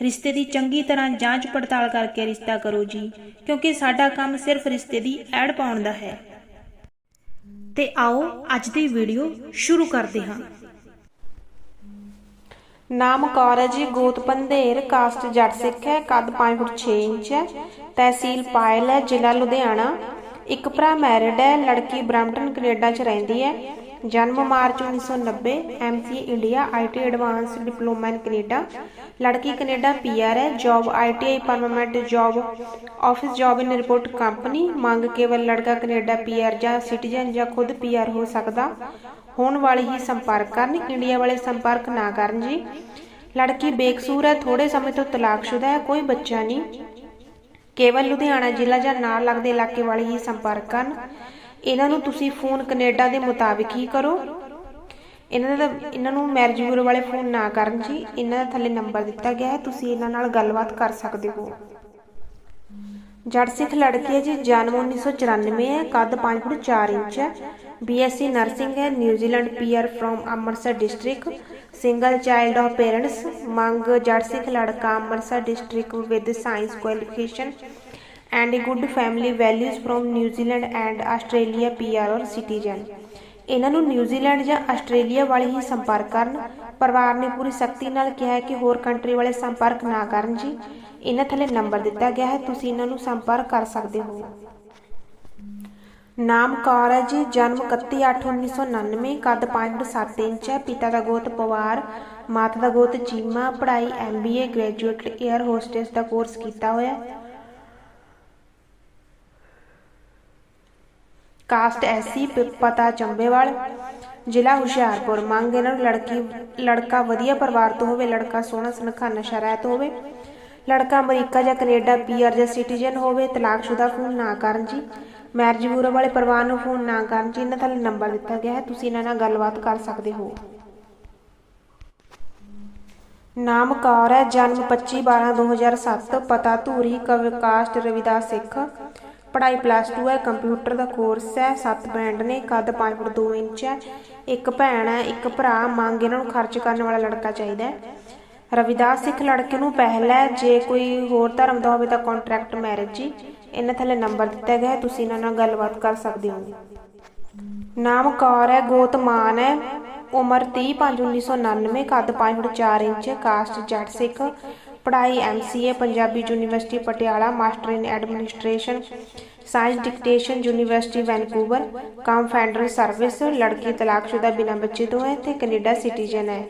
ਰਿਸ਼ਤੇ ਦੀ ਚੰਗੀ ਤਰ੍ਹਾਂ ਜਾਂਚ ਪੜਤਾਲ ਕਰਕੇ ਰਿਸ਼ਤਾ ਕਰੋ ਜੀ, ਕਿਉਂਕਿ ਸਾਡਾ ਕੰਮ ਸਿਰਫ ਰਿਸ਼ਤੇ ਦੀ ਐਡ ਪਾਉਣ ਦਾ ਹੈ। ਤੇ ਆਓ ਅੱਜ ਦੀ ਵੀਡੀਓ ਸ਼ੁਰੂ ਕਰਦੇ ਹਾਂ। ਨਾਮ ਕੌਰ ਹੈ ਜੀ, ਗੋਤ ਪੰਧੇਰ, ਕਾਸਟ ਜੱਟ ਸਿੱਖ ਹੈ, ਕੱਦ 5 ਫੁੱਟ 6 ਇੰਚ ਹੈ, ਤਹਿਸੀਲ ਪਾਇਲ ਹੈ, ਜ਼ਿਲ੍ਹਾ ਲੁਧਿਆਣਾ। ਇੱਕ ਭਰਾ ਮੈਰਿਡ ਹੈ, ਲੜਕੀ ਬ੍ਰੈਂਪਟਨ, ਕੈਨੇਡਾ 'ਚ ਰਹਿੰਦੀ ਹੈ। ਜਨਮ March 1990 MCA India IT advance diploma in Canada ਲੜਕੀ ਕੈਨੇਡਾ ਪੀਆਰ ਹੈ job ITI permanent job office job in report company ਮੰਗ ਕੇਵਲ ਲੜਕਾ ਕੈਨੇਡਾ ਪੀਆਰ ਜਾਂ ਸਿਟੀਜ਼ਨ ਜਾਂ ਖੁਦ ਪੀਆਰ ਹੋ ਸਕਦਾ। ਹੋਣ ਵਾਲੇ ਹੀ ਸੰਪਰਕ ਕਰਨ, ਇੰਡੀਆ ਵਾਲੇ ਸੰਪਰਕ ਨਾ ਕਰਨ ਜੀ। ਲੜਕੀ ਬੇਕਸੂਰ ਹੈ ਥੋੜੇ ਸਮੇਂ ਤੋਂ ਤਲਾਕਸ਼ੁਦਾ ਹੈ, ਕੋਈ ਬੱਚਾ ਨਹੀਂ। ਕੇਵਲ ਲੁਧਿਆਣਾ ਜ਼ਿਲ੍ਹਾ ਜਾਂ ਨਾਲ ਲੱਗਦੇ ਇਲਾਕੇ ਵਾਲੇ ਹੀ ਸੰਪਰਕ ਕਰਨ। ਇਹਨਾਂ ਨੂੰ ਤੁਸੀਂ ਫੋਨ ਕੈਨੇਡਾ ਦੇ ਮੁਤਾਬਿਕ ਹੀ ਕਰੋ। ਇਹਨਾਂ ਦਾ ਇਹਨਾਂ ਨੂੰ ਮੈਰਿਜ ਬਿਊਰੋ ਵਾਲੇ ਫੋਨ ਨਾ ਕਰਨ ਜੀ। ਇਹਨਾਂ ਦਾ ਥੱਲੇ ਨੰਬਰ ਦਿੱਤਾ ਗਿਆ ਹੈ। ਤੁਸੀਂ ਇਹਨਾਂ ਨਾਲ ਗੱਲਬਾਤ ਕਰ ਸਕਦੇ ਹੋ। ਜੱਟ ਸਿੱਖ ਲੜਕੀ ਹੈ ਜੀ। ਜਨਮ 1994 ਹੈ। ਕੱਦ 5 ਫੁੱਟ 4 ਇੰਚ ਹੈ। ਬੀਐਸਸੀ ਨਰਸਿੰਗ ਹੈ। New Zealand PR from Amritsar district single child of parents ਮੰਗ ਜੱਟ ਸਿੱਖ ਲੜਕਾ Amritsar district with science qualification and a good family values from New Zealand and Australia PR or citizen. ਇਹਨਾਂ ਨੂੰ New Zealand ਜਾਂ Australia ਵਾਲੇ ਹੀ ਸੰਪਰਕ ਕਰਨ, ਪਰਿਵਾਰ ਨੇ ਪੂਰੀ ਸਖਤੀ ਨਾਲ ਕਿਹਾ ਹੈ ਕਿ ਹੋਰ ਕੰਟਰੀ ਵਾਲੇ ਸੰਪਰਕ ਨਾ ਕਰਨ ਜੀ। ਇਹਨਾਂ ਥੱਲੇ ਨੰਬਰ ਦਿੱਤਾ ਗਿਆ ਹੈ, ਤੁਸੀਂ ਇਹਨਾਂ ਨੂੰ ਸੰਪਰਕ ਕਰ ਸਕਦੇ ਹੋ। ਨਾਮ ਕੌਰ ਹੈ ਜੀ, ਜਨਮ 31/8/1999 ਕੱਦ 5.7 ਇੰਚ ਹੈ, ਪਿਤਾ ਦਾ ਗੋਤ ਪਵਾਰ, ਮਾਤਾ ਦਾ ਗੋਤ ਚੀਮਾ, ਪੜ੍ਹਾਈ ਐਮਬੀਏ ਗ੍ਰੈਜੂਏਟ 에ਅਰ ਹੋਸਟੈਸ ਦਾ ਕੋਰਸ ਕੀਤਾ ਹੋਇਆ ਕਾਸਟ ਐਸੀ ਪਤਾ ਚੰਬੇਵਾਲ, ਜ਼ਿਲ੍ਹਾ ਹੁਸ਼ਿਆਰਪੁਰ। ਮੰਗ ਇਹਨਾਂ ਨੂੰ ਲੜਕੀ, ਲੜਕਾ ਵਧੀਆ ਪਰਿਵਾਰ ਤੋਂ ਹੋਵੇ, ਲੜਕਾ ਸੋਹਣਾ ਸੁਨੱਖਾ ਨਸ਼ਾ ਰਹਿਤ ਹੋਵੇ, ਲੜਕਾ ਅਮਰੀਕਾ ਜਾਂ ਕੈਨੇਡਾ ਪੀਆਰ ਜਾਂ ਸਿਟੀਜ਼ਨ ਹੋਵੇ, ਤਲਾਕਸ਼ੁਦਾ ਫੋਨ ਨਾ ਕਰਨ ਜੀ। ਮੈਰਿਜ ਬਿਊਰੋ ਵਾਲੇ ਪਰਿਵਾਰ ਨੂੰ ਫੋਨ ਨਾ ਕਰਨ ਜੀ, ਇਹਨਾਂ ਥੱਲੇ ਨੰਬਰ ਦਿੱਤਾ ਗਿਆ ਹੈ, ਤੁਸੀਂ ਇਹਨਾਂ ਨਾਲ ਗੱਲਬਾਤ ਕਰ ਸਕਦੇ ਹੋ। ਨਾਮ ਕੌਰ ਹੈ, ਜਨਮ 25 12 2007 ਪਤਾ ਧੂਰੀ ਕਵਿਕਾਸਟ ਰਵਿਦਾਸ ਸਿੱਖ। ਪੜ੍ਹਾਈ ਪਲੱਸ 2 ਹੈ ਕੰਪਿਊਟਰ ਦਾ ਕੋਰਸ ਹੈ 7 ਬੈਂਡ ਨੇ, ਕੱਦ 5 ਫੁੱਟ 2 ਇੰਚ ਹੈ, ਇੱਕ ਭੈਣ ਹੈ, ਇੱਕ ਭਰਾ, ਮੰਗ ਇਹਨਾਂ ਨੂੰ ਖਰਚ ਕਰਨ ਵਾਲਾ ਲੜਕਾ ਚਾਹੀਦਾ ਹੈ। ਰਵਿਦਾਸ ਸਿੱਖ ਲੜਕੇ ਨੂੰ ਪਹਿਲ ਜੇ ਕੋਈ ਹੋਰ ਧਰਮ ਦਾ ਹੋਵੇ ਤਾਂ ਕੰਟਰੈਕਟ ਮੈਰਿਜ ਜੀ। ਇਹਨਾਂ ਥੱਲੇ ਨੰਬਰ ਦਿੱਤਾ ਗਿਆ ਹੈ, ਤੁਸੀਂ ਇਹਨਾਂ ਨਾਲ ਗੱਲਬਾਤ ਕਰ ਸਕਦੇ ਹੋ। ਨਾਮ ਕੌਰ ਹੈ, ਗੋਤ ਮਾਨ ਹੈ, ਉਮਰ 30 5 1999 ਕੱਦ 5 foot 4 inch caste Jatt Sikh. ਪੜ੍ਹਾਈ MCA Punjabi university, Patiala, master in administration, science dictation, university, Vancouver, ਕੰਮ ਫੈਡਰਲ ਸਰਵਿਸ, ਲੜਕੀ ਤਲਾਕਸ਼ੁਦਾ ਬਿਨਾਂ ਬੱਚੇ ਤੋਂ ਹੈ ਤੇ ਕੈਨੇਡਾ ਸਿਟੀਜ਼ਨ ਹੈ।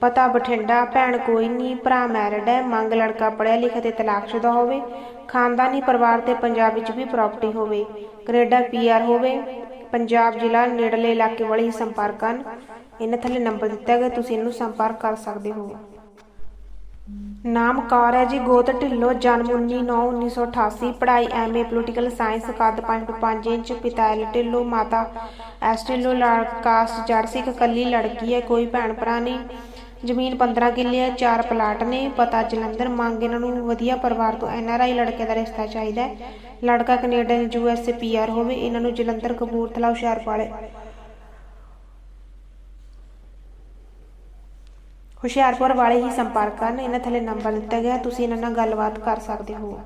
ਪਤਾ ਬਠਿੰਡਾ, ਭੈਣ ਕੋਈ ਨਹੀਂ, ਭਰਾ ਮੈਰਿਡ ਹੈ, ਮੰਗ ਲੜਕਾ ਪੜ੍ਹਿਆ ਲਿਖਿਆ ਤੇ ਤਲਾਕਸ਼ੁਦਾ ਹੋਵੇ, ਖਾਨਦਾਨੀ ਪਰਿਵਾਰ ਤੇ ਪੰਜਾਬ ਵਿੱਚ ਵੀ ਪ੍ਰਾਪਰਟੀ ਹੋਵੇ, ਕੈਨੇਡਾ ਪੀਆਰ ਹੋਵੇ, ਪੰਜਾਬ ਜ਼ਿਲ੍ਹਾ ਨੇੜਲੇ ਇਲਾਕੇ ਵਾਲੇ ਹੀ ਸੰਪਰਕ ਕਰਨ ਇਹਨਾਂ ਥੱਲੇ ਨੰਬਰ ਦਿੱਤਾ ਗਿਆ, ਤੁਸੀਂ ਇਹਨੂੰ ਸੰਪਰਕ ਕਰ ਸਕਦੇ ਹੋ। ਨਾਮ ਕੌਰ ਹੈ ਜੀ, ਗੋਤ ਢਿੱਲੋਂ, ਜਨਮ 19/9/1988 ਪੜ੍ਹਾਈ ਐਮਏ ਪੋਲੀਟੀਕਲ ਸਾਇੰਸ ਕੱਦ 5.5 ਇੰਚ, ਪਿਤਾ ਐਲ ਢਿੱਲੋਂ ਮਾਤਾ ਐਸ ਢਿੱਲੋਂ ਕਾਸਟ ਜੜ ਸਿੱਖ ਕੱਲੀ ਲੜਕੀ ਹੈ, ਕੋਈ ਭੈਣ ਭਰਾ ਨਹੀਂ। ਜ਼ਮੀਨ 15 ਕਿੱਲੇ ਹੈ, ਚਾਰ ਪਲਾਟ ਨੇ, ਪਤਾ ਜਲੰਧਰ, ਮੰਗ ਇਹਨਾਂ ਨੂੰ ਵਧੀਆ ਪਰਿਵਾਰ ਤੋਂ ਐਨਆਰਆਈ ਲੜਕੇ ਦਾ ਰਿਸ਼ਤਾ ਚਾਹੀਦਾ ਹੈ। ਲੜਕਾ ਕੈਨੇਡਾ ਯੂਐਸਏ ਪੀਆਰ ਹੋਵੇ, ਇਹਨਾਂ ਨੂੰ ਜਲੰਧਰ ਕਪੂਰਥਲਾ, ਹੁਸ਼ਿਆਰਪੁਰ ਵਾਲੇ ਹੁਸ਼ਿਆਰਪੁਰ ਵਾਲੇ ਹੀ ਸੰਪਰਕ ਕਰਨ। ਇਹਨਾਂ ਥੱਲੇ ਨੰਬਰ ਦਿੱਤਾ ਗਿਆ। ਤੁਸੀਂ ਇਹਨਾਂ ਨਾਲ ਗੱਲਬਾਤ ਕਰ ਸਕਦੇ ਹੋ।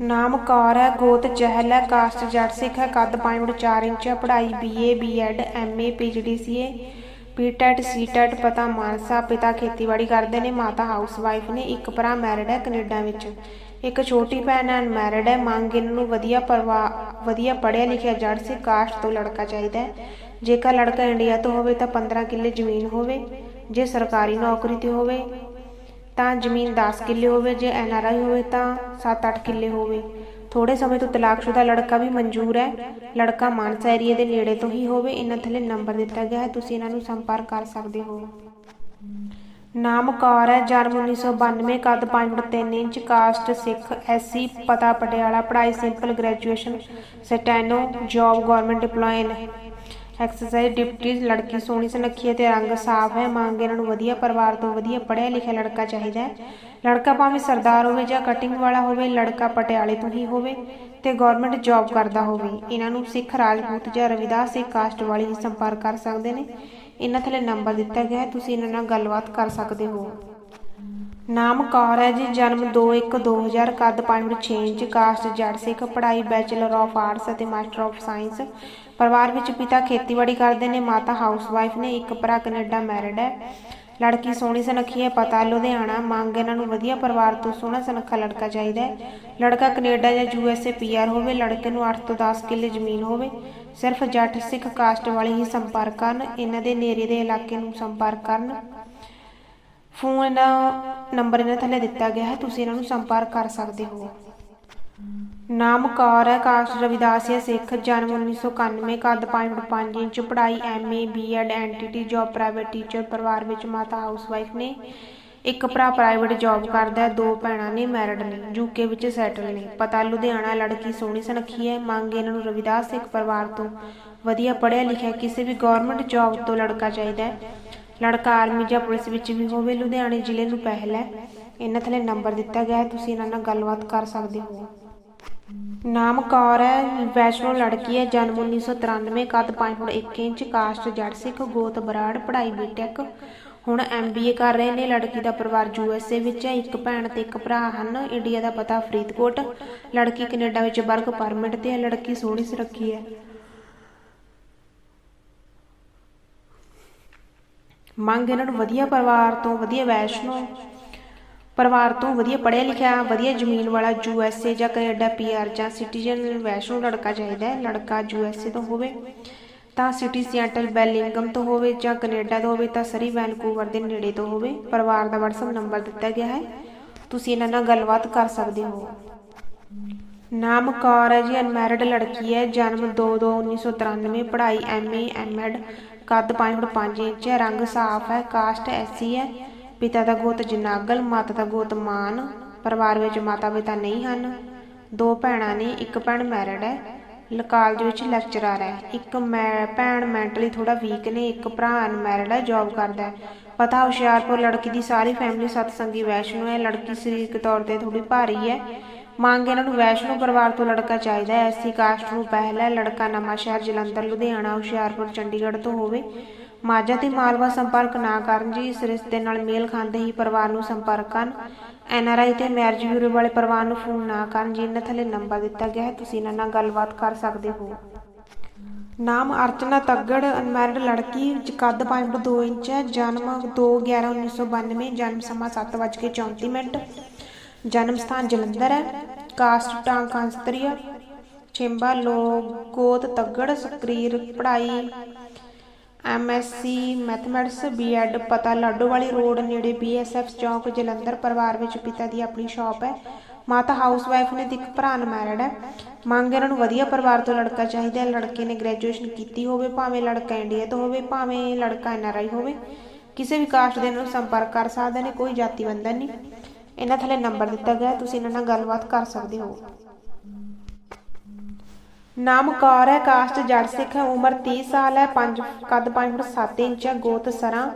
ਨਾਮ ਕੌਰ ਹੈ, ਗੋਤ ਚਹਿਲ ਹੈ ਕਾਸਟ ਜੱਟ ਸਿੱਖ ਹੈ, ਕੱਦ 5 ਫੁੱਟ 4 ਇੰਚ ਹੈ ਪੜ੍ਹਾਈ BA BEd MA PGDCA PTET CTET ਪਤਾ ਮਾਨਸਾ, ਪਿਤਾ ਖੇਤੀਬਾੜੀ ਕਰਦੇ ਨੇ, ਮਾਤਾ ਹਾਊਸ ਵਾਈਫ ਨੇ, ਇੱਕ ਭਰਾ ਮੈਰਿਡ ਹੈ ਕੈਨੇਡਾ ਵਿੱਚ। ਇੱਕ ਛੋਟੀ ਭੈਣ ਅਨਮੈਰਿਡ ਹੈ। ਮੰਗ ਇਹਨਾਂ ਨੂੰ ਵਧੀਆ ਪਰਿਵਾਰ ਵਧੀਆ ਪੜ੍ਹਿਆ ਲਿਖਿਆ ਜੜ ਸੇ ਕਾਸਟ ਤੋਂ ਲੜਕਾ ਚਾਹੀਦਾ ਹੈ। ਜੇਕਰ ਲੜਕਾ ਇੰਡੀਆ ਤੋਂ ਹੋਵੇ ਤਾਂ 15 ਕਿੱਲੇ ਜ਼ਮੀਨ ਹੋਵੇ। ਜੇ ਸਰਕਾਰੀ ਨੌਕਰੀ ਤੇ ਹੋਵੇ, ਤਾਂ ਜ਼ਮੀਨ 10 ਕਿੱਲੇ ਹੋਵੇ, ਜੇ ਐਨ ਆਰ ਆਈ ਹੋਵੇ, ਤਾਂ 7-8 ਕਿੱਲੇ ਹੋਵੇ। ਥੋੜੇ ਸਮੇਂ ਤੋਂ ਤਲਾਕਸ਼ੁਦਾ ਲੜਕਾ ਵੀ ਮਨਜ਼ੂਰ ਹੈ। ਲੜਕਾ ਮਾਨਸਾ ਏਰੀਆ ਦੇ ਨੇੜੇ ਤੋਂ ਹੀ ਹੋਵੇ, ਇਹਨਾਂ ਥੱਲੇ ਨੰਬਰ ਦਿੱਤਾ ਗਿਆ ਹੈ, ਤੁਸੀਂ ਇਹਨਾਂ ਨੂੰ ਸੰਪਰਕ ਕਰ ਸਕਦੇ ਹੋ। ਨਾਮ ਕੌਰ ਹੈ, ਜਨਮ 1992 ਕੱਦ 5 foot 3 inch, caste Sikh SC ਪਤਾ ਪਟਿਆਲਾ, ਪੜ੍ਹਾਈ simple graduation steno job government EMPLOYEE exercise deputies ਲੜਕੀ ਸੋਹਣੀ ਸੁਨੱਖੀ ਹੈ ਤੇ ਰੰਗ ਸਾਫ਼ ਹੈ। ਮੰਗ ਇਹਨਾਂ ਨੂੰ ਵਧੀਆ ਪਰਿਵਾਰ ਤੋਂ ਵਧੀਆ ਪੜ੍ਹਿਆ ਲਿਖਿਆ ਲੜਕਾ ਚਾਹੀਦਾ ਹੈ। ਲੜਕਾ ਭਾਵੇਂ ਸਰਦਾਰ ਹੋਵੇ ਜਾਂ ਕਟਿੰਗ ਵਾਲਾ ਹੋਵੇ, ਲੜਕਾ ਪਟਿਆਲੇ ਤੋਂ ਹੀ ਹੋਵੇ ਤੇ ਗਵਰਨਮੈਂਟ ਜੌਬ ਕਰਦਾ ਹੋਵੇ। ਇਹਨਾਂ ਨੂੰ ਸਿੱਖ ਰਾਜਪੂਤ ਜਾਂ ਰਵਿਦਾਸ ਸਿੱਖ ਕਾਸਟ ਵਾਲੇ ਹੀ ਸੰਪਰਕ ਕਰ ਸਕਦੇ ਨੇ। ਇਹਨਾਂ ਥੱਲੇ ਨੰਬਰ ਦਿੱਤਾ ਗਿਆ ਹੈ। ਤੁਸੀਂ ਇਹਨਾਂ ਨਾਲ ਗੱਲਬਾਤ ਕਰ ਸਕਦੇ ਹੋ। ਨਾਮ ਕੌਰ ਹੈ ਜੀ, ਜਨਮ 2/1/2000 ਕੱਦ 5.6 ਇੰਚ ਕਾਸਟ ਜੜ ਸਿੱਖ, ਪੜ੍ਹਾਈ ਬੈਚਲਰ ਆਫ ਆਰਟਸ ਅਤੇ ਮਾਸਟਰ ਆਫ ਸਾਇੰਸ ਪਰਿਵਾਰ ਵਿੱਚ ਪਿਤਾ ਖੇਤੀਬਾੜੀ ਕਰਦੇ ਨੇ, ਮਾਤਾ ਹਾਊਸਵਾਈਫ ਨੇ, ਇੱਕ ਭਰਾ ਕੈਨੇਡਾ ਮੈਰਿਡ ਹੈ। ਲੜਕੀ ਸੋਹਣੀ ਸੁਨੱਖੀ ਹੈ, ਪਤਾ ਲੁਧਿਆਣਾ, ਮੰਗ ਇਹਨਾਂ ਨੂੰ ਵਧੀਆ ਪਰਿਵਾਰ ਤੋਂ ਸੋਹਣਾ ਸੁਨੱਖਾ ਲੜਕਾ ਚਾਹੀਦਾ ਹੈ। ਲੜਕਾ ਕੈਨੇਡਾ ਜਾਂ ਯੂ ਐਸ ਏ ਪੀਆਰ ਹੋਵੇ, ਲੜਕੇ ਨੂੰ 8 ਤੋਂ 10 ਕਿੱਲੇ ਜ਼ਮੀਨ ਹੋਵੇ, ਸਿਰਫ ਜੱਟ ਸਿੱਖ ਕਾਸਟ ਵਾਲੇ ਹੀ ਸੰਪਰਕ ਕਰਨ, ਇਹਨਾਂ ਦੇ ਨੇੜੇ ਦੇ ਇਲਾਕੇ ਨੂੰ ਸੰਪਰਕ ਕਰਨ। ਫੋਨ ਨੰਬਰ ਇਹਨਾਂ ਥੱਲੇ ਦਿੱਤਾ ਗਿਆ ਹੈ, ਤੁਸੀਂ ਇਹਨਾਂ ਨੂੰ ਸੰਪਰਕ ਕਰ ਸਕਦੇ ਹੋ। ਨਾਮ ਕੌਰ ਹੈ ਕਾਸਟ ਰਵਿਦਾਸੀਆ ਸਿੱਖ, ਜਨਮ 1991 ਕੱਦ 5.5 ਇੰਚ, ਪੜ੍ਹਾਈ MA BEd NTT job private teacher ਪਰਿਵਾਰ ਵਿੱਚ ਮਾਤਾ ਹਾਊਸਵਾਈਫ ਨੇ, ਇੱਕ ਭਰਾ ਪ੍ਰਾਈਵੇਟ ਜੌਬ ਕਰਦਾ ਹੈ, ਦੋ ਭੈਣਾਂ ਨੇ ਮੈਰਿਡ ਨੇ ਯੂਕੇ ਵਿੱਚ ਸੈਟਲ ਨੇ। ਪਤਾ, ਲੁਧਿਆਣਾ ਲੜਕੀ ਸੋਹਣੀ ਸੁਨੱਖੀ ਹੈ, ਮੰਗ ਇਹਨਾਂ ਨੂੰ ਰਵਿਦਾਸ ਸਿੱਖ ਪਰਿਵਾਰ ਤੋਂ ਵਧੀਆ ਪੜ੍ਹਿਆ ਲਿਖਿਆ ਕਿਸੇ ਵੀ ਗਵਰਨਮੈਂਟ ਜੌਬ ਤੋਂ ਲੜਕਾ ਚਾਹੀਦਾ ਹੈ। ਲੜਕਾ ਆਰਮੀ ਜਾਂ ਪੁਲਿਸ ਵਿੱਚ ਵੀ ਹੋਵੇ, ਲੁਧਿਆਣੇ ਜ਼ਿਲ੍ਹੇ ਨੂੰ ਪਹਿਲ ਹੈ। ਇਹਨਾਂ ਥੱਲੇ ਨੰਬਰ ਦਿੱਤਾ ਗਿਆ ਹੈ, ਤੁਸੀਂ ਇਹਨਾਂ ਨਾਲ ਗੱਲਬਾਤ ਕਰ ਸਕਦੇ ਹੋ। ਨਾਮ ਕੌਰ ਹੈ, ਵੈਸ਼ਨੋ ਲੜਕੀ ਹੈ, ਜਨਮ 1993 ਕੱਦ 5 ਫੁੱਟ 1 ਇੰਚ ਕਾਸਟ ਜੜ ਸਿੱਖ, ਗੋਤ ਬਰਾੜ, ਪੜ੍ਹਾਈ ਬੀਟੈਕ। ਹੁਣ ਐਮਬੀਏ ਕਰ ਰਹੇ ਨੇ, ਲੜਕੀ ਦਾ ਪਰਿਵਾਰ ਯੂਐਸਏ ਵਿੱਚ ਹੈ, ਇੱਕ ਭੈਣ ਤੇ ਇੱਕ ਭਰਾ ਹਨ, ਇੰਡੀਆ ਦਾ ਪਤਾ ਫਰੀਦਕੋਟ। ਲੜਕੀ ਕੈਨੇਡਾ ਵਿੱਚ ਵਰਕ ਪਰਮਿਟ ਤੇ ਹੈ, ਲੜਕੀ ਸੋਹਣੀ ਸੁਰੱਖੀ ਹੈ। ਮੰਗ ਇਹਨਾਂ ਨੂੰ ਵਧੀਆ ਪਰਿਵਾਰ ਤੋਂ, ਵਧੀਆ ਵੈਸ਼ਨੋ, ਪਰਿਵਾਰ ਤੋਂ ਵਧੀਆ ਪੜ੍ਹਿਆ ਲਿਖਿਆ, ਵਧੀਆ ਜ਼ਮੀਨ ਵਾਲਾ ਯੂਐਸਏ ਜਾਂ ਕੈਨੇਡਾ ਪੀਆਰ ਜਾਂ ਸਿਟੀਜ਼ਨ ਵੈਸ਼ਨੋ ਲੜਕਾ ਚਾਹੀਦਾ ਹੈ। ਲੜਕਾ ਯੂਐਸਏ ਤੋਂ ਹੋਵੇ ਤਾਂ ਸਿਟੀ ਸਿਐਟਲ ਬੈਲਿੰਗਮ ਤੋਂ ਹੋਵੇ ਜਾਂ ਕੈਨੇਡਾ ਤੋਂ ਹੋਵੇ ਤਾਂ ਸਰੀ ਵੈਨਕੂਵਰ ਦੇ ਨੇੜੇ ਤੋਂ ਹੋਵੇ। ਪਰਿਵਾਰ ਦਾ WhatsApp ਨੰਬਰ ਦਿੱਤਾ ਗਿਆ ਹੈ। ਤੁਸੀਂ ਇਹਨਾਂ ਨਾਲ ਗੱਲਬਾਤ ਕਰ ਸਕਦੇ ਹੋ। ਨਾਮ ਕੌਰ ਹੈ ਜੀ ਅਨਮੈਰਿਡ ਲੜਕੀ ਹੈ। ਜਨਮ 2/2/1993 ਪੜ੍ਹਾਈ ਐਮਏ ਐਮਐਡ ਕੱਦ 5.5 ਇੰਚ ਹੈ, ਰੰਗ ਸਾਫ਼ ਹੈ, ਕਾਸਟ ਐਸਸੀ ਹੈ। ਪਿਤਾ ਦਾ ਗੋਤ ਜਨਾਗਲ, ਮਾਤਾ ਦਾ ਗੋਤ ਮਾਨ, ਪਰਿਵਾਰ ਵਿੱਚ ਮਾਤਾ ਪਿਤਾ ਨਹੀਂ ਹਨ। ਦੋ ਭੈਣਾਂ ਨੇ, ਇੱਕ ਭੈਣ ਮੈਰਿਡ ਹੈ ਕਾਲਜ ਵਿੱਚ ਲੈਕਚਰਰ ਹੈ। ਇੱਕ ਮੈਂ, ਭੈਣ ਮੈਂਟਲੀ ਥੋੜਾ ਵੀਕ ਨੇ, ਇੱਕ ਭਰਾ ਅਨਮੈਰਿਡ ਹੈ, ਜੌਬ ਕਰਦਾ ਹੈ। ਪਤਾ, ਹੁਸ਼ਿਆਰਪੁਰ ਲੜਕੀ ਦੀ ਸਾਰੀ ਫੈਮਿਲੀ ਸਤਸੰਗੀ ਵੈਸ਼ਨੋ ਹੈ। ਲੜਕੀ ਸਰੀਰਕ ਤੌਰ ਤੇ ਥੋੜੀ ਭਾਰੀ ਹੈ। ਮੰਗ ਇਹਨਾਂ ਨੂੰ ਵੈਸ਼ਨੋ ਪਰਿਵਾਰ ਤੋਂ ਲੜਕਾ ਚਾਹੀਦਾ ਹੈ। ਐਸੀ ਕਾਸਟ ਨੂੰ ਪਹਿਲਾ ਲੜਕਾ ਨਵਾਂ ਜਲੰਧਰ, ਲੁਧਿਆਣਾ, ਹੁਸ਼ਿਆਰਪੁਰ, ਚੰਡੀਗੜ੍ਹ ਤੋਂ ਹੋਵੇ। ਮਾਝਾ ਤੇ ਮਾਲਵਾ ਸੰਪਰਕ ਨਾ ਕਰਨ ਜੀ, ਇਸ ਰਿਸ਼ਤੇ ਨਾਲ ਮੇਲ ਖਾਂਦੇ ਹੀ ਪਰਿਵਾਰ ਨੂੰ ਸੰਪਰਕ ਕਰਨ। ਐਨਆਰਆਈ ਤੇ ਮੈਰਿਜ ਬਿਊਰੋ ਵਾਲੇ ਪਰਿਵਾਰ ਨੂੰ ਫੋਨ ਨਾ ਕਰਨ ਜੀ ਇਹਨਾਂ ਥੱਲੇ ਨੰਬਰ ਦਿੱਤਾ ਗਿਆ ਹੈ, ਤੁਸੀਂ ਇਹਨਾਂ ਨਾਲ ਗੱਲਬਾਤ ਕਰ ਸਕਦੇ ਹੋ। ਨਾਮ ਅਰਚਨਾ ਤੱਗੜ, ਅਨਮੈਰਿਡ ਲੜਕੀ ਕੱਦ 5 ਫੁੱਟ 2 ਇੰਚ ਹੈ। ਜਨਮ 2/11/1992 ਜਨਮ ਸਮਾਂ 7:34 ਮਿੰਟ। ਜਨਮ ਸਥਾਨ ਜਲੰਧਰ ਹੈ। ਕਾਸਟ ਟਾਂਕਾਂਸਤਰੀਆ ਛਿੰਬਾ ਲੋਗੋਤ ਤੱਗੜ, ਸਕਰੀਰ ਪੜ੍ਹਾਈ, ਐਮਐਸਸੀ ਮੈਥਮੈਟਿਕਸ, ਬੀਐਡ ਪਤਾ ਲਾਡੋਵਾਲੀ ਰੋਡ ਨੇੜੇ ਬੀਐਸਐਫ ਚੌਂਕ, ਜਲੰਧਰ ਪਰਿਵਾਰ ਵਿੱਚ ਪਿਤਾ ਦੀ ਆਪਣੀ ਸ਼ਾਪ ਹੈ। ਮਾਤਾ ਹਾਊਸਵਾਈਫ ਨੇ ਤੇ ਇੱਕ ਭਰਾ ਅਨਮੈਰਿਡ ਹੈ। ਮੰਗ ਇਹਨਾਂ ਨੂੰ ਵਧੀਆ ਪਰਿਵਾਰ ਤੋਂ ਲੜਕਾ ਚਾਹੀਦਾ ਹੈ। ਲੜਕੇ ਨੇ ਗ੍ਰੈਜੂਏਸ਼ਨ ਕੀਤੀ ਹੋਵੇ, ਭਾਵੇਂ ਲੜਕਾ ਇੰਡੀਆ ਤੋਂ ਹੋਵੇ, ਭਾਵੇਂ ਲੜਕਾ ਐਨਆਰਆਈ ਹੋਵੇ। ਕਿਸੇ ਵੀ ਕਾਸਟ ਦੇ ਨਾਲ ਸੰਪਰਕ ਕਰ ਸਕਦੇ ਨੇ, ਕੋਈ ਜਾਤੀ ਬੰਧਨ ਨਹੀਂ। ਇਹਨਾਂ ਥੱਲੇ ਨੰਬਰ ਦਿੱਤਾ ਗਿਆ, ਤੁਸੀਂ ਇਹਨਾਂ ਨਾਲ ਗੱਲਬਾਤ ਕਰ ਸਕਦੇ ਹੋ। ਨਾਮ ਕੌਰ ਹੈ ਕਾਸਟ ਜੜ ਸਿੱਖ ਹੈ, ਉਮਰ 30 ਸਾਲ ਹੈ 5 ਕੱਦ 5 ਫੁੱਟ 7 ਇੰਚ ਹੈ, ਗੋਤ ਸਰਾਂ,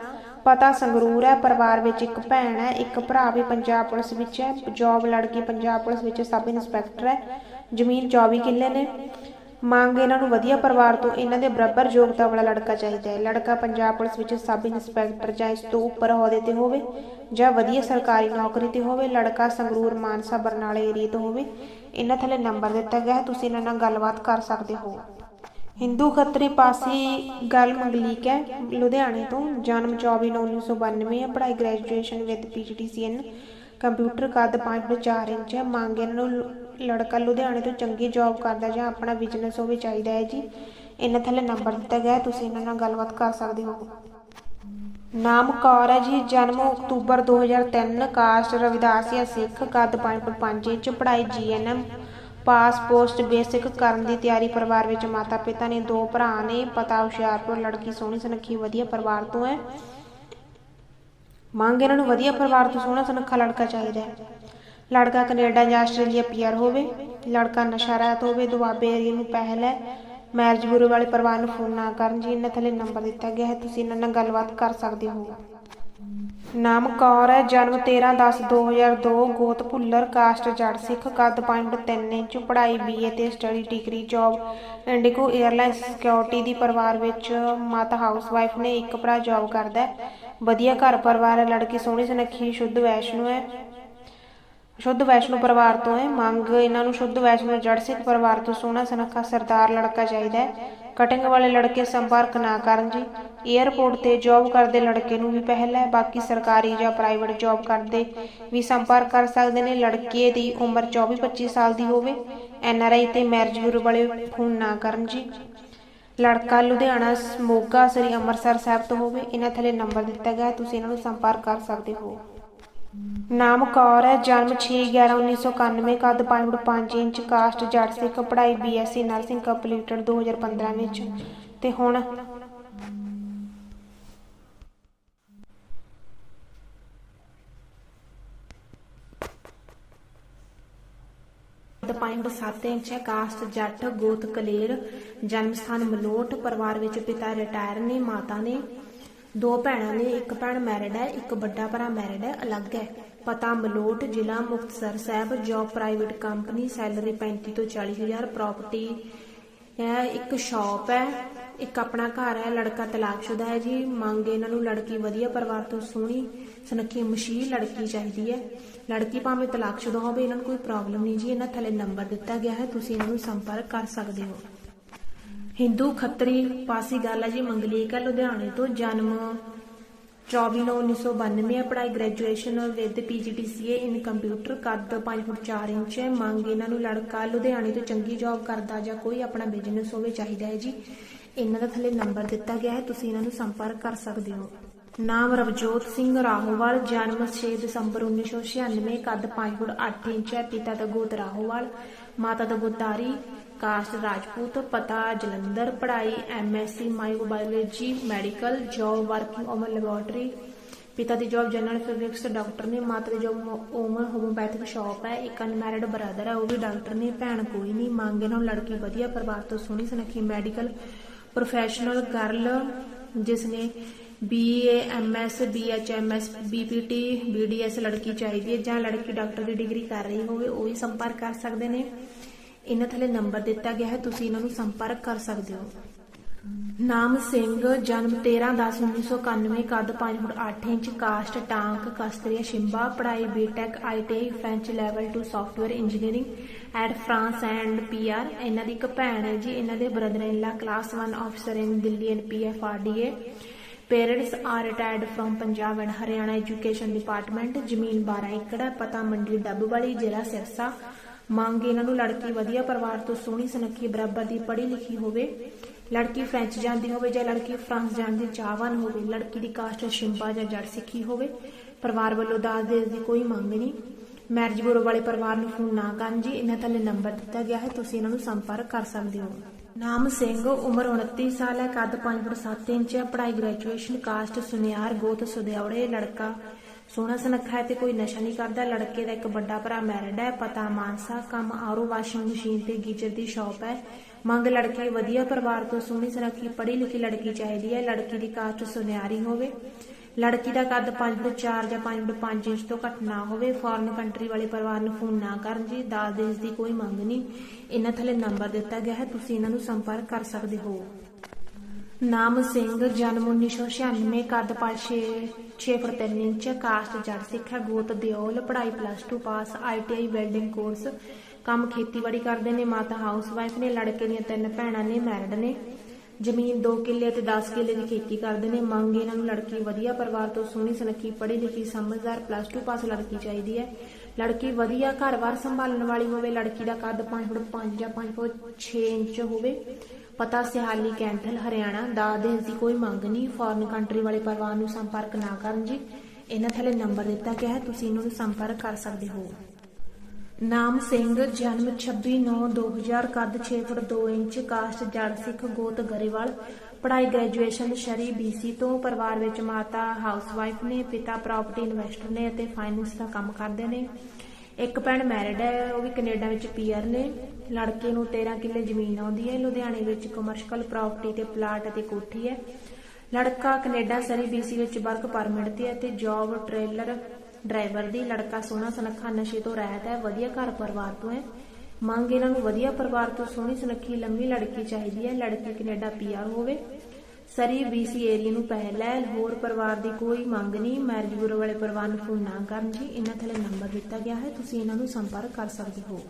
ਪਤਾ ਸੰਗਰੂਰ ਹੈ, ਪਰਿਵਾਰ ਵਿੱਚ ਇੱਕ ਭੈਣ ਹੈ, ਇੱਕ ਭਰਾ ਵੀ ਪੰਜਾਬ ਪੁਲਿਸ ਵਿੱਚ ਹੈ, ਜੌਬ ਲੜਕੀ ਪੰਜਾਬ ਪੁਲਿਸ ਵਿੱਚ ਸਬ ਇੰਸਪੈਕਟਰ ਹੈ, ਜ਼ਮੀਨ 24 ਕਿੱਲੇ ਨੇ। ਮੰਗ ਇਹਨਾਂ ਨੂੰ ਵਧੀਆ ਪਰਿਵਾਰ ਤੋਂ ਇਹਨਾਂ ਦੇ ਬਰਾਬਰ ਯੋਗਤਾ ਵਾਲਾ ਲੜਕਾ ਚਾਹੀਦਾ ਹੈ। ਲੜਕਾ ਪੰਜਾਬ ਪੁਲਿਸ ਵਿੱਚ ਸਬ ਇੰਸਪੈਕਟਰ ਜਾਂ ਇਸ ਤੋਂ ਉੱਪਰ ਅਹੁਦੇ ਤੇ ਹੋਵੇ ਜਾਂ ਵਧੀਆ ਸਰਕਾਰੀ ਨੌਕਰੀ ਤੇ ਹੋਵੇ, ਲੜਕਾ ਸੰਗਰੂਰ ਮਾਨਸਾ, ਬਰਨਾਲੇ ਏਰੀਏ ਤੋਂ ਹੋਵੇ, ਇਹਨਾਂ ਥੱਲੇ ਨੰਬਰ ਦਿੱਤਾ ਗਿਆ ਹੈ। ਤੁਸੀਂ ਇਹਨਾਂ ਨਾਲ ਗੱਲਬਾਤ ਕਰ ਸਕਦੇ ਹੋ। ਹਿੰਦੂ ਖੱਤਰੀ ਪਾਸੀ ਗੱਲ ਮੰਗਲੀਕ ਹੈ। ਲੁਧਿਆਣੇ ਤੋਂ ਜਨਮ 24/9/1992 ਹੈ। ਪੜ੍ਹਾਈ ਗ੍ਰੈਜੂਏਸ਼ਨ ਵਿਦ ਪੀਜੀਟੀਸੀਐਨ ਕੰਪਿਊਟਰ ਕੱਦ 5 ਫੁੱਟ 4 ਇੰਚ ਹੈ। ਮੰਗ ਇਹਨਾਂ ਨੂੰ ਲੜਕਾ ਲੁਧਿਆਣੇ ਤੋਂ ਚੰਗੀ ਜੌਬ ਕਰਦਾ ਜਾਂ ਆਪਣਾ ਬਿਜ਼ਨਸ ਹੋਵੇ ਚਾਹੀਦਾ ਹੈ ਜੀ। ਇਹਨਾਂ ਥੱਲੇ ਨੰਬਰ ਦਿੱਤਾ ਗਿਆ ਹੈ, ਤੁਸੀਂ ਇਹਨਾਂ ਨਾਲ ਗੱਲਬਾਤ ਕਰ ਸਕਦੇ ਹੋ ਨਾਮ ਕੌਰ ਹੈ ਜੀ ਜਨਮ ਅਕਤੂਬਰ 2003 ਕਾਸਟ ਰਵਿਦਾਸੀਆ ਸਿੱਖ ਕੱਦ 5 ਫੁੱਟ 5 ਇੰਚ ਪੜ੍ਹਾਈ ਜੀਐਨਐਮ ਪਾਸ ਪੋਸਟ ਬੇਸਿਕ ਕਰਨ ਦੀ ਤਿਆਰੀ ਪਰਿਵਾਰ ਵਿੱਚ ਮਾਤਾ ਪਿਤਾ ਨੇ ਦੋ ਭਰਾ ਨੇ ਪਤਾ ਹੁਸ਼ਿਆਰਪੁਰ ਲੜਕੀ ਸੋਹਣੀ ਸੁਨੱਖੀ ਵਧੀਆ ਪਰਿਵਾਰ ਤੋਂ ਹੈ। ਮੰਗ ਇਹਨਾਂ ਨੂੰ ਵਧੀਆ ਪਰਿਵਾਰ ਤੋਂ ਸੋਹਣਾ ਸੁਨੱਖਾ ਲੜਕਾ ਚਾਹੀਦਾ ਹੈ। ਲੜਕਾ ਕੈਨੇਡਾ ਜਾਂ ਆਸਟ੍ਰੇਲੀਆ ਪੀਆਰ ਹੋਵੇ, ਲੜਕਾ ਨਸ਼ਾ ਰਹਿਤ ਹੋਵੇ, ਦੁਆਬੇ ਏਰੀਏ ਨੂੰ ਪਹਿਲ ਹੈ, ਮੈਰਿਜ ਬਿਊਰੋ ਵਾਲੇ ਪਰਿਵਾਰ ਨੂੰ ਫੋਨ ਨਾ ਕਰਨ ਜੀ, ਇਹਨਾਂ ਥੱਲੇ ਨੰਬਰ ਦਿੱਤਾ ਗਿਆ ਹੈ, ਤੁਸੀਂ ਇਹਨਾਂ ਨਾਲ ਗੱਲਬਾਤ ਕਰ ਸਕਦੇ ਹੋ। ਨਾਮ ਕੌਰ ਹੈ, ਜਨਮ 13/10/2002 ਗੋਤ ਭੁੱਲਰ, ਕਾਸਟ ਜੜ ਸਿੱਖ, ਕੱਦ 5.3 ਇੰਚ, ਪੜ੍ਹਾਈ ਬੀਏ ਤੇ study degree, job Indigo airline security ਦੀ ਪਰਿਵਾਰ ਵਿੱਚ ਮਾਤਾ ਹਾਊਸ ਵਾਈਫ ਨੇ, ਇੱਕ ਭਰਾ ਜੌਬ ਕਰਦਾ ਹੈ। ਵਧੀਆ ਘਰ ਪਰਿਵਾਰ ਹੈ, ਲੜਕੀ ਸੋਹਣੀ ਸੁਨੱਖੀ, ਸ਼ੁੱਧ ਵੈਸ਼ਨੂ ਹੈ। ਸ਼ੁੱਧ ਵੈਸ਼ਨੂ ਪਰਿਵਾਰ ਤੋਂ ਹੈ। ਮੰਗ ਇਹਨਾਂ ਨੂੰ ਸ਼ੁੱਧ ਵੈਸ਼ਨੂ, ਜੜ ਸਿੱਖ ਪਰਿਵਾਰ ਤੋਂ ਸੋਹਣਾ, ਸੁਨੱਖਾ, ਸਰਦਾਰ ਲੜਕਾ ਚਾਹੀਦਾ ਹੈ। ਕਟਿੰਗ ਵਾਲੇ ਲੜਕੇ ਸੰਪਰਕ ਨਾ ਕਰਨ ਜੀ। 에ਅਰਪੋਰਟ ਤੇ ਜੌਬ ਕਰਦੇ ਲੜਕੇ ਨੂੰ ਵੀ ਪਹਿਲ ਹੈ। ਬਾਕੀ ਸਰਕਾਰੀ ਜਾਂ ਪ੍ਰਾਈਵੇਟ ਜੌਬ ਕਰਦੇ ਵੀ ਸੰਪਰਕ ਕਰ ਸਕਦੇ ਨੇ। ਲੜਕੇ ਦੀ ਉਮਰ 24-25 ਸਾਲ ਦੀ ਹੋਵੇ। ਐਨ ਆਰ ਆਈ ਤੇ ਮੈਰਿਜ ਬਿਊਰੋ ਵਾਲੇ ਫੋਨ ਨਾ ਕਰਨ ਜੀ। ਲੜਕਾ ਲੁਧਿਆਣਾ, ਮੋਗਾ, ਸ੍ਰੀ ਅੰਮ੍ਰਿਤਸਰ ਸਾਹਿਬ ਤੋਂ ਹੋਵੇ। ਇਹਨਾਂ ਥੱਲੇ ਨੰਬਰ ਦਿੱਤਾ ਗਿਆ ਤੁਸੀਂ ਇਹਨਾਂ ਨੂੰ ਸੰਪਰਕ ਕਰ ਸਕਦੇ ਹੋ। ਨਾਮ ਕੌਰ ਹੈ, ਜਨਮ 6/11/1991 ਕੱਦ 5.5 ਇੰਚ ਕਾਸਟ ਜੱਟ ਸਿੱਖ, ਪੜ੍ਹਾਈ ਬੀਐਸਸੀ ਨਰਸਿੰਗ ਕੰਪਲੀਟਡ 2015 ਵਿੱਚ। ਤੇ ਹੁਣ ਕੱਦ 5.7 ਇੰਚ ਹੈ ਕਾਸਟ ਜੱਟ ਗੋਤ ਕਲੇਰ ਜਨਮ ਸਥਾਨ ਮਲੋਟ, ਪਰਿਵਾਰ ਵਿੱਚ ਪਿਤਾ ਰਿਟਾਇਰ ਨੇ, ਮਾਤਾ ਨੇ। ਦੋ ਭੈਣਾਂ ਨੇ, ਇੱਕ ਭੈਣ ਮੈਰਿਡ ਹੈ, ਇੱਕ ਵੱਡਾ ਭਰਾ ਮੈਰਿਡ ਹੈ, ਅਲੱਗ ਹੈ। ਪਤਾ ਮਲੋਟ ਜ਼ਿਲ੍ਹਾ Muktsar Sahib job private company salary 35 ਤੋਂ 40 ਹਜ਼ਾਰ ਪ੍ਰਾਪਰਟੀ ਹੈ, ਇੱਕ ਸ਼ਾਪ ਹੈ, ਇੱਕ ਆਪਣਾ ਘਰ ਹੈ, ਲੜਕਾ ਤਲਾਕਸ਼ੁਦਾ ਹੈ ਜੀ। ਮੰਗ ਇਹਨਾਂ ਨੂੰ ਲੜਕੀ ਵਧੀਆ ਪਰਿਵਾਰ ਤੋਂ ਸੋਹਣੀ, ਸੁਨੱਖੀ ਮਸ਼ੀਰ ਲੜਕੀ ਚਾਹੀਦੀ ਹੈ। ਲੜਕੀ ਭਾਵੇਂ ਤਲਾਕਸ਼ੁਦਾ ਹੋਵੇ, ਇਹਨਾਂ ਨੂੰ ਕੋਈ ਪ੍ਰੋਬਲਮ ਨਹੀਂ ਜੀ। ਇਹਨਾਂ ਥੱਲੇ ਨੰਬਰ ਦਿੱਤਾ ਗਿਆ ਹੈ, ਤੁਸੀਂ ਇਹਨਾਂ ਨੂੰ ਸੰਪਰਕ ਕਰ ਸਕਦੇ ਹੋ। ਹਿੰਦੂ ਖੱਤਰੀ ਪਾਸੀ ਗੱਲ ਜੀ, ਮੰਗਲੀਕ ਲੁਧਿਆਣੇ ਤੋਂ, ਜਨਮ 24/9/1992 ਹੈ graduation with PGDCA in computer ਕੱਦ 5 ਫੁੱਟ 4 ਇੰਚ ਹੈ, ਮੰਗ ਇਹਨਾਂ ਨੂੰ ਲੜਕਾ, ਲੁਧਿਆਣੇ ਤੋਂ ਚੰਗੀ ਜੌਬ ਕਰਦਾ ਜਾਂ ਕੋਈ ਆਪਣਾ ਬਿਜ਼ਨਸ ਹੋਵੇ ਚਾਹੀਦਾ ਹੈ ਜੀ। ਇਹਨਾਂ ਦਾ ਥੱਲੇ ਨੰਬਰ ਦਿੱਤਾ ਗਿਆ ਹੈ, ਤੁਸੀਂ ਇਹਨਾਂ ਨੂੰ ਸੰਪਰਕ ਕਰ ਸਕਦੇ ਹੋ। ਨਾਮ ਰਵਜੋਤ ਸਿੰਘ ਰਾਹੋਵਾਲ, ਜਨਮ 6 ਦਸੰਬਰ 1996 ਕੱਦ 5 ਫੁੱਟ 8 ਇੰਚ ਹੈ, ਪਿਤਾ ਦਾ ਗੋਤ ਰਾਹੋਵਾਲ, ਮਾਤਾ ਦਾ ਗੋਤਾਰੀ ਕਾਸਟ ਰਾਜਪੂਤ ਪਤਾ ਜਲੰਧਰ ਪੜ੍ਹਾਈ MSc microbiology medical job working Oman laboratory ਪਿਤਾ ਦੀ ਜੌਬ ਜਨਰਲ ਫਿਜ਼ਿਕਸ ਡਾਕਟਰ ਨੇ ਮਾਤਾ ਦੀ ਜੌਬ ਓਮਨ ਹੋਮੋਪੈਥਿਕ ਸ਼ਾਪ ਹੈ ਇੱਕ ਅਨਮੈਰਿਡ ਬ੍ਰਦਰ ਹੈ, ਉਹ ਵੀ ਡਾਕਟਰ ਨੇ ਭੈਣ ਕੋਈ ਨਹੀਂ, ਮੰਗੇ ਨਾ ਲੜਕੀ ਵਧੀਆ ਪਰਿਵਾਰ ਤੋਂ ਸੋਹਣੀ ਸੁਨੱਖੀ ਮੈਡੀਕਲ ਪ੍ਰੋਫੈਸ਼ਨਲ ਗਰਲ ਜਿਸ ਨੇ BA MS BHMS BPT BDS ਲੜਕੀ ਚਾਹੀਦੀ ਹੈ, ਜਾਂ ਲੜਕੀ ਡਾਕਟਰ ਦੀ ਡਿਗਰੀ ਕਰ ਰਹੀ ਹੋਵੇ, ਉਹ ਵੀ ਸੰਪਰਕ ਕਰ ਸਕਦੇ ਨੇ। ਇਹਨਾਂ ਥੱਲੇ ਨੰਬਰ ਦਿੱਤਾ ਗਿਆ ਹੈ, ਤੁਸੀਂ ਇਹਨਾਂ ਨੂੰ ਸੰਪਰਕ ਕਰ ਸਕਦੇ ਹੋ। ਨਾਮ ਸਿੰਘ, ਜਨਮ 13/10/1991 ਕੱਦ 5 foot 8 inch, caste, Tank Kshatriya Shimba, ਪੜ੍ਹਾਈ BTech ITI French level 2 software engineering at France and PR ਇਹਨਾਂ ਦੀ ਇੱਕ ਭੈਣ ਹੈ ਜੀ, ਇਹਨਾਂ ਦੇ brother in law class 1 officer in Delhi and PFRDA parents are retired from Punjab and Haryana education department ਜ਼ਮੀਨ 12 ਏਕੜ ਪਤਾ ਮੰਡੀ ਡੱਬਵਾਲੀ ਜ਼ਿਲ੍ਹਾ ਸਿਰਸਾ। ਮੰਗ ਇਹਨਾਂ ਨੂੰ, ਲੜਕੀ ਵਧੀਆ ਪਰਿਵਾਰ ਤੋਂ ਸੋਹਣੀ ਸੁਨੱਖੀ ਬਰਾਬਰ ਦੀ ਪੜ੍ਹੀ ਲਿਖੀ ਹੋਵੇ, ਲੜਕੀ ਫ੍ਰੈਂਚ ਜਾਣਦੀ ਹੋਵੇ ਜਾਂ ਲੜਕੀ ਫਰਾਂਸ ਜਾਣ ਦੀ ਚਾਹਵਾਨ ਹੋਵੇ, ਲੜਕੀ ਦੀ ਕਾਸਟ ਸ਼ਿੰਪਾ ਜਾਂ ਜੜ ਸਿੱਖੀ ਹੋਵੇ, ਪਰਿਵਾਰ ਵੱਲੋਂ ਦਾਜ ਦੇਣ ਦੀ ਕੋਈ ਮੰਗ ਨਹੀਂ। ਮੈਰਿਜ ਬਿਊਰੋ ਵਾਲੇ ਪਰਿਵਾਰ ਨੂੰ ਫੋਨ ਨਾ ਕਰਨ ਜੀ, ਇਹਨਾਂ ਥੱਲੇ ਨੰਬਰ ਦਿੱਤਾ ਗਿਆ ਹੈ, ਤੁਸੀਂ ਇਹਨਾਂ ਨੂੰ ਸੰਪਰਕ ਕਰ ਸਕਦੇ ਹੋ। ਨਾਮ ਸਿੰਘ, ਉਮਰ 29 ਸਾਲ ਹੈ, ਕੱਦ 5 ਫੁੱਟ 7 ਇੰਚ ਹੈ, ਪੜ੍ਹਾਈ ਗ੍ਰੈਜੂਏਸ਼ਨ ਕਾਸਟ ਸੁਨਿਆਰ ਗੋਤ ਸੁਦਿਆਵੜੇ, ਲੜਕਾ ਸੋਹਣਾ ਸੁਨੱਖਾ ਹੈ ਤੇ ਕੋਈ ਨਸ਼ਾ ਨਹੀਂ ਕਰਦਾ। ਲੜਕੇ ਦਾ ਇੱਕ ਵੱਡਾ ਭਰਾ ਮੈਰਿਡ ਹੈ। ਪਤਾ ਮਾਨਸਾ, ਕੰਮ ਆਰੋ ਵਾਸ਼ਿੰਗ ਮਸ਼ੀਨ ਤੇ ਗੀਜ਼ਰ ਦੀ ਸ਼ਾਪ ਹੈ। ਮੰਗ ਲੜਕੀ ਵਧੀਆ ਪਰਿਵਾਰ ਤੋਂ ਸੋਹਣੀ ਸੁਨੱਖੀ ਪੜ੍ਹੀ ਲਿਖੀ ਲੜਕੀ ਚਾਹੀਦੀ ਹੈ। ਲੜਕੀ ਦੀ ਕਾਸਟ ਸੁਨਿਆਰੀ ਹੋਵੇ। ਲੜਕੀ ਦਾ ਕੱਦ 5 ਫੁੱਟ 4 ਜਾਂ 5 ਫੁੱਟ 5 ਇੰਚ ਤੋਂ ਘੱਟ ਨਾ ਹੋਵੇ। ਫੋਰਨ ਕੰਟਰੀ ਵਾਲੇ ਪਰਿਵਾਰ ਨੂੰ ਫੋਨ ਨਾ ਕਰਨ ਜੀ। ਦਾਜ ਦੇਸ਼ ਦੀ ਕੋਈ ਮੰਗ ਨਹੀਂ। ਇਹਨਾਂ ਥੱਲੇ ਨੰਬਰ ਦਿੱਤਾ ਗਿਆ ਹੈ। ਤੁਸੀਂ ਇਹਨਾਂ ਨੂੰ ਸੰਪਰਕ ਕਰ ਸਕਦੇ ਹੋ। ਨਾਮ ਸਿੰਘ, ਜਨਮ 1996 ਕੱਦ 5 6 ਫੁੱਟ 3 ਇੰਚ ਕਾਸਟ ਜੜ ਸਿੱਖ ਗੋਤ ਦਿਓਲ, ਪੜ੍ਹਾਈ plus 2 pass ITI welding course ਕੰਮ ਖੇਤੀਬਾੜੀ ਕਰਦੇ ਨੇ, ਮਾਤਾ ਹਾਊਸ ਵਾਈਫ ਨੇ, ਲੜਕੇ ਦੀਆਂ ਤਿੰਨ ਭੈਣਾਂ ਨੇ ਮੈਰਿਡ ਨੇ। ਜ਼ਮੀਨ 2 ਕਿੱਲੇ ਤੇ 10 ਕਿੱਲੇ ਦੀ ਖੇਤੀ ਕਰਦੇ ਨੇ, ਮੰਗ ਇਹਨਾਂ ਨੂੰ ਲੜਕੀ ਵਧੀਆ ਪਰਿਵਾਰ ਤੋਂ ਸੋਹਣੀ ਸੁਨੱਖੀ, ਪੜ੍ਹੀ ਲਿਖੀ, ਸਮਝਦਾਰ ਪਲੱਸ 2 ਪਾਸ ਲੜਕੀ ਚਾਹੀਦੀ ਹੈ। ਲੜਕੀ ਵਧੀਆ ਘਰ-ਬਾਰ ਸੰਭਾਲਣ ਵਾਲੀ ਹੋਵੇ, ਲੜਕੀ ਦਾ ਕੱਦ 5 ਫੁੱਟ 5 ਜਾਂ 5 ਫੁੱਟ 6 ਇੰਚ ਹੋਵੇ। ਪਤਾ ਸਿਹਾਲੀ ਕੈਂਥਲ, ਹਰਿਆਣਾ ਦਾ ਦੇਸ਼ ਦੀ ਕੋਈ ਮੰਗ ਨਹੀਂ। ਫੋਰਨ ਕੰਟਰੀ ਵਾਲੇ ਪਰਿਵਾਰ ਨੂੰ ਸੰਪਰਕ ਨਾ ਕਰਨ ਜੀ। ਇਹਨਾਂ ਥੱਲੇ ਨੰਬਰ ਦਿੱਤਾ ਗਿਆ ਹੈ, ਤੁਸੀਂ ਇਹਨਾਂ ਨੂੰ ਸੰਪਰਕ ਕਰ ਸਕਦੇ ਹੋ। ਨਾਮ ਸਿੰਘ, ਜਨਮ 26/9/2000 ਕੱਦ 6 ਫੁੱਟ 2 ਇੰਚ ਕਾਸਟ ਜੜ ਸਿੱਖ ਗੋਤ ਗਰੇਵਾਲ। ਪੜ੍ਹਾਈ ਗ੍ਰੈਜੂਏਸ਼ਨ ਸ਼ਰੀ ਬੀਸੀ ਤੋਂ। ਪਰਿਵਾਰ ਵਿੱਚ ਮਾਤਾ ਹਾਊਸਵਾਈਫ ਨੇ, ਪਿਤਾ ਪ੍ਰਾਪਰਟੀ ਇਨਵੈਸਟਰ ਨੇ ਅਤੇ ਫਾਈਨੈਂਸ ਦਾ ਕੰਮ ਕਰਦੇ ਨੇ। ਇੱਕ ਭੈਣ ਮੈਰਿਡ ਹੈ, ਉਹ ਵੀ ਕੈਨੇਡਾ ਵਿੱਚ ਪੀਆਰ ਨੇ। ਲੜਕੇ ਨੂੰ 13 ਕਿੱਲੇ ਜ਼ਮੀਨ ਆਉਂਦੀ ਹੈ। ਲੁਧਿਆਣੇ ਵਿੱਚ ਕਮਰਸ਼ੀਅਲ ਪ੍ਰਾਪਰਟੀ ਤੇ ਪਲਾਟ ਅਤੇ ਕੋਠੀ ਹੈ। ਲੜਕਾ ਕੈਨੇਡਾ ਸਰੀ ਬੀਸੀ ਵਿੱਚ ਵਰਕ ਪਰਮਿਟ ਤੇ ਹੈ ਤੇ ਜੌਬ ਟ੍ਰੇਲਰ ਡਰਾਈਵਰ ਦੀ। ਲੜਕਾ ਸੋਹਣਾ ਸੁਨੱਖਾ, ਨਸ਼ੇ ਤੋਂ ਰਹਿਤ ਹੈ, ਵਧੀਆ ਘਰ ਪਰਿਵਾਰ ਤੋਂ ਹੈ। ਮੰਗ ਇਹਨਾਂ ਨੂੰ ਵਧੀਆ ਪਰਿਵਾਰ ਤੋਂ ਸੋਹਣੀ ਸੁਨੱਖੀ, ਲੰਮੀ ਲੜਕੀ ਚਾਹੀਦੀ ਹੈ। ਲੜਕੀ ਕੈਨੇਡਾ ਪੀਆਰ ਹੋਵੇ। ਸਰੀ ਬੀਸੀ ਏਰੀਆ ਨੂੰ ਪਹਿਲਾ ਹੋਰ ਪਰਿਵਾਰ ਦੀ ਕੋਈ ਮੰਗ ਨਹੀਂ ਮੈਰਿਜ ਬਿਊਰੋ ਵਾਲੇ ਪਰਿਵਾਰ ਨੂੰ ਫੋਨ ਨਾ ਕਰਨ ਜੀ ਇਹਨਾਂ ਥੱਲੇ ਨੰਬਰ ਦਿੱਤਾ ਗਿਆ ਹੈ, ਤੁਸੀਂ ਇਹਨਾਂ ਨੂੰ ਸੰਪਰਕ ਕਰ ਸਕਦੇ ਹੋ।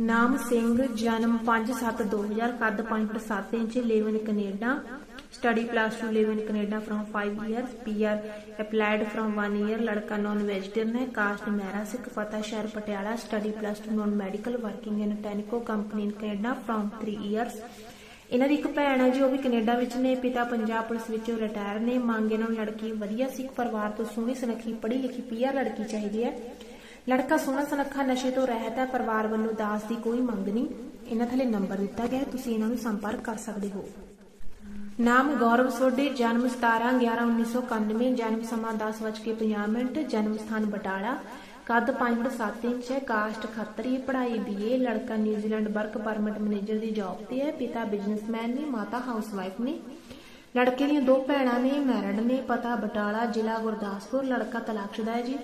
ਨਾਮ ਸਿੰਘ, ਜਨਮ 5/7/2000 ਕੱਦ 5 foot 7 inch live Canada study plus 2 live in Canada from 5 years PR applied from 1 year ਲੜਕਾ ਨਾਨ ਵੈਜੀਟੇਰੀਅਨ ਹੈ ਕਾਸਟ ਮਹਿਰਾ ਸਿੱਖ ਪਤਾ ਸ਼ਹਿਰ Patiala study plus 2 non medical working in ਟੈਨਿਕੋ company in Canada from 3 years ਇਹਨਾਂ ਦੀ ਇੱਕ ਭੈਣ ਹੈ ਜੀ, ਉਹ ਵੀ ਕੈਨੇਡਾ ਵਿੱਚ ਨੇ, ਪਿਤਾ ਪੰਜਾਬ ਪੁਲਿਸ ਵਿੱਚੋਂ ਰਿਟਾਇਰ ਨੇ। ਮੰਗ ਇਹਨਾਂ ਨੂੰ ਲੜਕੀ ਵਧੀਆ ਸਿੱਖ ਪਰਿਵਾਰ ਤੋਂ ਸੋਹਣੀ ਸੁਨੱਖੀ ਪੜ੍ਹੀ ਲਿਖੀ ਪੀਆਰ ਲੜਕੀ ਚਾਹੀਦੀ ਹੈ। ਲੜਕਾ ਸੋਹਣਾ ਸੁਨੱਖਾ, ਨਸ਼ੇ ਤੋਂ ਰਹਿਤ ਹੈ, ਪਰਿਵਾਰ ਵੱਲੋਂ ਦਾਸ ਦੀ ਕੋਈ ਮੰਗ ਨਹੀਂ। ਇਹਨਾਂ ਥੱਲੇ ਨੰਬਰ ਦਿੱਤਾ ਗਿਆ ਤੁਸੀਂ ਇਹਨਾਂ ਨੂੰ ਸੰਪਰਕ ਕਰ ਸਕਦੇ ਹੋ। ਨਾਮ ਗੌਰਵ ਸੋਢੀ, ਜਨਮ 17 11 1991 ਜਨਮ ਸਮਾਂ 10:50 ਮਿੰਟ, ਜਨਮ ਸਥਾਨ ਬਟਾਲਾ। ਕੱਦ 5 ਫੁੱਟ 7 ਇੰਚ ਹੈ ਕਾਸਟ ਖੱਤਰੀ ਪੜ੍ਹਾਈ ਬੀਏ ਲੜਕਾ New Zealand work permit manager ਦੀ ਜੌਬ ਤੇ ਹੈ, ਪਿਤਾ ਬਿਜ਼ਨਸਮੈਨ ਨੇ, ਮਾਤਾ ਹਾਊਸਵਾਈਫ ਨੇ। ਲੜਕੇ ਦੀਆਂ ਦੋ ਭੈਣਾਂ ਨੇ ਮੈਰਿਡ ਨੇ, ਪਤਾ ਬਟਾਲਾ ਜ਼ਿਲ੍ਹਾ ਗੁਰਦਾਸਪੁਰ, ਲੜਕਾ ਤਲਾਕਸ਼ੁਦਾ ਹੈ ਜੀ।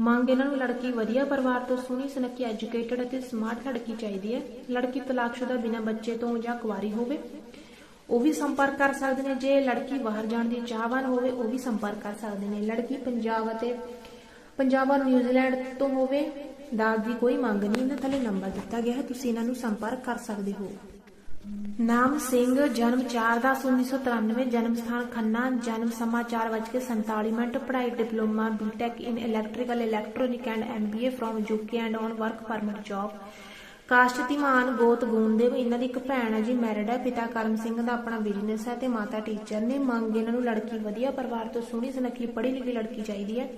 ਮੰਗ ਇਹਨਾਂ ਨੂੰ ਲੜਕੀ ਵਧੀਆ ਪਰਿਵਾਰ ਤੋਂ ਸੋਹਣੀ, ਸੁਨੱਖੀ ਐਜੂਕੇਟਡ ਅਤੇ ਸਮਾਰਟ ਲੜਕੀ ਚਾਹੀਦੀ ਹੈ। ਲੜਕੀ ਤਲਾਕਸ਼ੁਦਾ ਬਿਨਾਂ ਬੱਚੇ ਤੋਂ ਜਾਂ ਕੁਆਰੀ ਹੋਵੇ, ਉਹ ਵੀ ਸੰਪਰਕ ਕਰ ਸਕਦੇ ਨੇ। ਜੇ ਲੜਕੀ ਬਾਹਰ ਜਾਣ ਦੀ ਚਾਹਵਾਨ ਹੋਵੇ, ਉਹ ਵੀ ਸੰਪਰਕ ਕਰ ਸਕਦੇ ਨੇ। ਲੜਕੀ ਪੰਜਾਬ ਅਤੇ ਪੰਜਾਬ ਔਰ ਨਿਊਜ਼ੀਲੈਂਡ ਤੋਂ ਹੋਵੇ, ਦਾਜ ਦੀ ਕੋਈ ਮੰਗ ਨਹੀਂ, ਇਹਨਾਂ ਥੱਲੇ ਨੰਬਰ ਦਿੱਤਾ ਗਿਆ ਹੈ, ਤੁਸੀਂ ਇਹਨਾਂ ਨੂੰ ਸੰਪਰਕ ਕਰ ਸਕਦੇ ਹੋ। ਨਾਮ ਸਿੰਘ, ਜਨਮ 4/10/1993 ਜਨਮ ਸਥਾਨ ਖੰਨਾ, ਜਨਮ ਸਮਾਂ 4:47 ਮਿੰਟ, ਪੜ੍ਹਾਈ, diploma BTech in electrical electronic and MBA from UK and on work permit job caste Dhiman ਗੋਤ ਗੂੰਦੇਵ ਇਹਨਾਂ ਦੀ ਇੱਕ ਭੈਣ ਹੈ ਜੀ ਮੈਰਿਡ ਹੈ, ਪਿਤਾ ਕਰਮ ਸਿੰਘ ਦਾ ਆਪਣਾ ਬਿਜ਼ਨਸ ਹੈ ਤੇ ਮਾਤਾ ਟੀਚਰ ਨੇ, ਮੰਗ ਇਹਨਾਂ ਨੂੰ ਲੜਕੀ ਵਧੀਆ, ਪਰਿਵਾਰ ਤੋਂ ਸੋਹਣੀ, ਸੁਨੱਖੀ ਪੜ੍ਹੀ ਲਿਖੀ ਲੜਕੀ ਚਾਹੀਦੀ ਹੈ।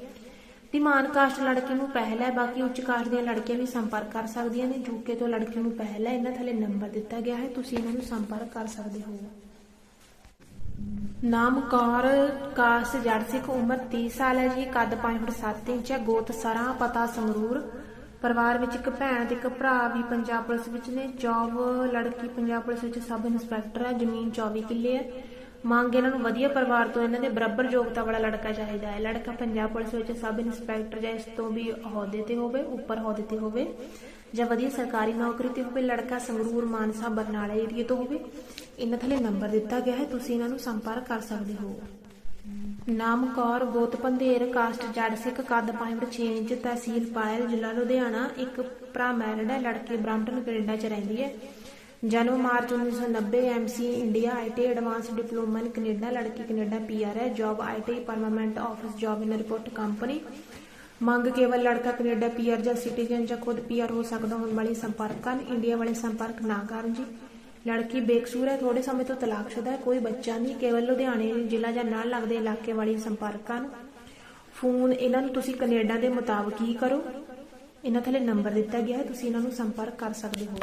ਧੀਮਾਨ ਕਾਸ਼ਟ ਲੜਕੀ ਨੂੰ ਪਹਿਲ ਹੈ, ਬਾਕੀ ਉੱਚ ਕਾਸ਼ਟ ਦੀਆਂ ਲੜਕੀਆਂ ਵੀ ਸੰਪਰਕ ਕਰ ਸਕਦੀਆਂ ਨੇ। ਯੂਕੇ ਤੋਂ ਲੜਕੀ ਨੂੰ ਪਹਿਲ ਹੈ, ਇਹਨਾਂ ਥੱਲੇ ਨੰਬਰ ਦਿੱਤਾ ਗਿਆ ਹੈ, ਤੁਸੀਂ ਇਹਨਾਂ ਨੂੰ ਸੰਪਰਕ ਕਰ ਸਕਦੇ ਹੋ। ਨਾਮ ਕੌਰ ਕਾਸਟ ਜੜ ਉਮਰ 30 ਸਾਲ ਹੈ ਜੀ, ਕੱਦ 5 ਫੁੱਟ 7 ਇੰਚ ਹੈ, ਗੋਤ ਸਰਾਂ, ਪਤਾ ਸੰਗਰੂਰ। ਪਰਿਵਾਰ ਵਿੱਚ ਇੱਕ ਭੈਣ ਤੇ ਇੱਕ ਭਰਾ ਵੀ ਪੰਜਾਬ ਪੁਲਿਸ ਵਿੱਚ ਨੇ ਜੌਬ ਲੜਕੀ ਪੰਜਾਬ ਪੁਲਿਸ ਵਿੱਚ ਸਬ ਇੰਸਪੈਕਟਰ ਹੈ, ਜ਼ਮੀਨ 24 ਕਿੱਲੇ ਹੈ। ਮੰਗ ਇਹਨਾਂ ਨੂੰ ਵਧੀਆ ਪਰਿਵਾਰ ਤੋਂ ਇਹਨਾਂ ਦੇ ਬਰਾਬਰ ਯੋਗਤਾ ਵਾਲਾ ਲੜਕਾ ਚਾਹੀਦਾ ਹੈ। ਲੜਕਾ ਪੰਜਾਬ ਪੁਲਿਸ ਵਿੱਚ ਸਬ ਇੰਸਪੈਕਟਰ ਜਾਂ ਇਸ ਤੋਂ ਵੀ ਅਹੁਦੇ ਤੇ ਹੋਵੇ, ਉੱਪਰ ਅਹੁਦੇ ਤੇ ਹੋਵੇ ਜਾਂ ਵਧੀਆ ਸਰਕਾਰੀ ਨੌਕਰੀ ਤੇ ਹੋਵੇ, ਲੜਕਾ ਸੰਗਰੂਰ, ਮਾਨਸਾ, ਬਰਨਾਲਾ ਏਰੀਆ ਤੋਂ ਹੋਵੇ, ਇਹਨਾਂ ਥੱਲੇ ਨੰਬਰ ਦਿੱਤਾ ਗਿਆ ਹੈ। ਤੁਸੀਂ ਇਹਨਾਂ ਨੂੰ ਸੰਪਰਕ ਕਰ ਸਕਦੇ ਹੋ। ਨਾਮ ਕੌਰ ਗੋਤ ਪੰਧੇਰ ਕਾਸਟ ਜੜ ਸਿੱਖ, ਕੱਦ 5 ਫੁੱਟ 6 ਇੰਚ, ਤਹਿਸੀਲ ਪਾਇਲ, ਜ਼ਿਲ੍ਹਾ ਲੁਧਿਆਣਾ। ਇੱਕ ਭਰਾ ਮੈਰਿਡ ਹੈ, ਲੜਕੀ ਬ੍ਰਾਂਟਨ ਕੈਨੇਡਾ ਚ ਰਹਿੰਦੀ ਹੈ। ਜਨਮ March 1990 MC India IT advance diploma in Canada, ਲੜਕੀ ਕੈਨੇਡਾ ਪੀਆਰ ਹੈ, job IT permanent office job in report company. ਮੰਗ ਕੇਵਲ ਲੜਕਾ ਕੈਨੇਡਾ ਪੀਆਰ ਜਾਂ ਸਿਟੀਜ਼ਨ ਜਾਂ ਖੁਦ ਪੀਆਰ ਹੋ ਸਕਦਾ, ਹੋਣ ਵਾਲੀ ਸੰਪਰਕ ਕਰਨ ਇੰਡੀਆ ਵਾਲੇ ਸੰਪਰਕ ਨਾ ਕਰਨ ਜੀ। ਲੜਕੀ ਬੇਕਸੂਰ ਹੈ ਥੋੜੇ ਸਮੇਂ ਤੋਂ ਤਲਾਕਸ਼ੁਦਾ ਹੈ, ਕੋਈ ਬੱਚਾ ਨਹੀਂ, ਕੇਵਲ ਲੁਧਿਆਣੇ ਜ਼ਿਲ੍ਹਾ ਜਾਂ ਨਾਲ ਲੱਗਦੇ ਇਲਾਕੇ ਵਾਲੀ ਸੰਪਰਕ ਕਰਨ। ਫੋਨ ਇਹਨਾਂ ਨੂੰ ਤੁਸੀਂ ਕੈਨੇਡਾ ਦੇ ਮੁਤਾਬਕ ਹੀ ਕਰੋ। ਇਹਨਾਂ ਥੱਲੇ ਨੰਬਰ ਦਿੱਤਾ ਗਿਆ ਹੈ, ਤੁਸੀਂ ਇਹਨਾਂ ਨੂੰ ਸੰਪਰਕ ਕਰ ਸਕਦੇ ਹੋ।